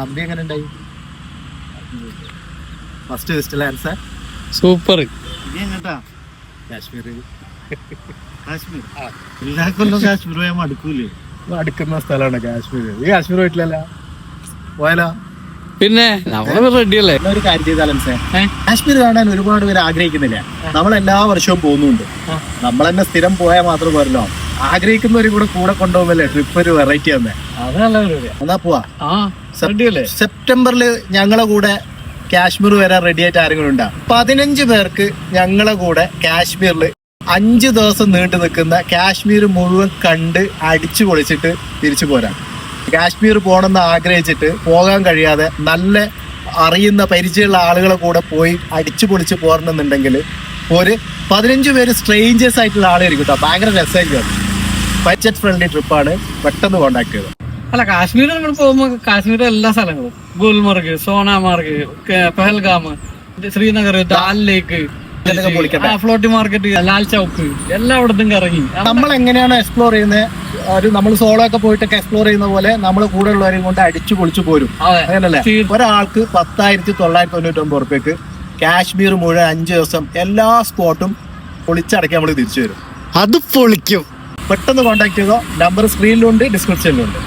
ഹംപി എങ്ങനെ ഉണ്ടായി? First west answer super ഇനി എങ്ങട്ടാ? കാശ്മീർ കാശ്മീർ എല്ലാ കൊല്ലം കാശ്മീർ പോയാൽ മടുക്കൂലേ. അടുക്കുന്ന സ്ഥലമാണ് കാശ്മീർ ഈ കാശ്മീർ പോയിട്ടില്ലല്ല? പോയാലോ? പിന്നെ നമ്മൾ റെഡിയല്ലേ എന്നാ ഒരു കാര്യം ചെയ്താലും സേ കാശ്മീർ കാണാൻ ഒരുപാട് പേര് ആഗ്രഹിക്കുന്നില്ല. നമ്മൾ എല്ലാ വർഷവും പോകുന്നുണ്ട്. നമ്മൾ തന്നെ സ്ഥിരം പോയാൽ മാത്രം പോരല്ലോ. ആഗ്രഹിക്കുന്നവരും കൂടെ കൂടെ കൊണ്ടുപോകുമല്ലേ ട്രിപ്പ് ഒരു വെറൈറ്റി തന്നെ അതാ പോവാ? സെപ്റ്റംബറിൽ ഞങ്ങളെ കൂടെ കാശ്മീർ വരാൻ റെഡി ആയിട്ട് ആരെങ്കിലും ഉണ്ടാ? പതിനഞ്ച് പേർക്ക് ഞങ്ങളെ കൂടെ കാശ്മീരിൽ അഞ്ച് ദിവസം നീണ്ടു നിൽക്കുന്ന കാശ്മീർ മുഴുവൻ കണ്ട് അടിച്ചു പൊളിച്ചിട്ട് തിരിച്ചു പോരാ. കാശ്മീർ പോകണമെന്ന് ആഗ്രഹിച്ചിട്ട് പോകാൻ കഴിയാതെ നല്ല അറിയുന്ന പരിചയമുള്ള ആളുകളെ കൂടെ പോയി അടിച്ചു പൊളിച്ച് പോരണമെന്നുണ്ടെങ്കിൽ ഒരു പതിനഞ്ച് പേര് സ്ട്രേഞ്ചേഴ്സ് ആയിട്ടുള്ള ആളായിരിക്കും കേട്ടോ ഭയങ്കര രസമായിരിക്കും ബഡ്ജറ്റ് ഫ്രണ്ട്ലി ട്രിപ്പാണ് പെട്ടെന്ന് കോണ്ടാക്ട് ചെയ്തത്. അല്ല കാശ്മീർ നമ്മൾ പോകുമ്പോൾ കാശ്മീരിലെ എല്ലാ സ്ഥലങ്ങളും. Gulmarg Sonamarg Pahalgam Srinagar Dal lake floating market Lal Chowk എല്ലായിടത്തും കറങ്ങി. നമ്മൾ എങ്ങനെയാണ് എക്സ്പ്ലോർ ചെയ്യുന്നത്? ഒരു നമ്മൾ സോളോ ഒക്കെ പോയിട്ടൊക്കെ എക്സ്പ്ലോർ ചെയ്യുന്ന പോലെ നമ്മൾ കൂടെ ഉള്ളവരെയും കൊണ്ട് അടിച്ചു പൊളിച്ചു പോരും. അങ്ങനല്ലേ ഒരാൾക്ക് പത്തായിരത്തി തൊള്ളായിരത്തി തൊണ്ണൂറ്റി ഒമ്പത് റുപ്യക്ക് കാശ്മീർ മുഴുവൻ അഞ്ച് ദിവസം എല്ലാ സ്പോട്ടും പൊളിച്ചടക്കി നമ്മൾ തിരിച്ചു വരും അത് പൊളിക്കും. പെട്ടെന്ന് കോൺടാക്ട് ചെയ്തോ നമ്പർ സ്ക്രീനിലുണ്ട് ഡിസ്ക്രിപ്ഷനിലുണ്ട്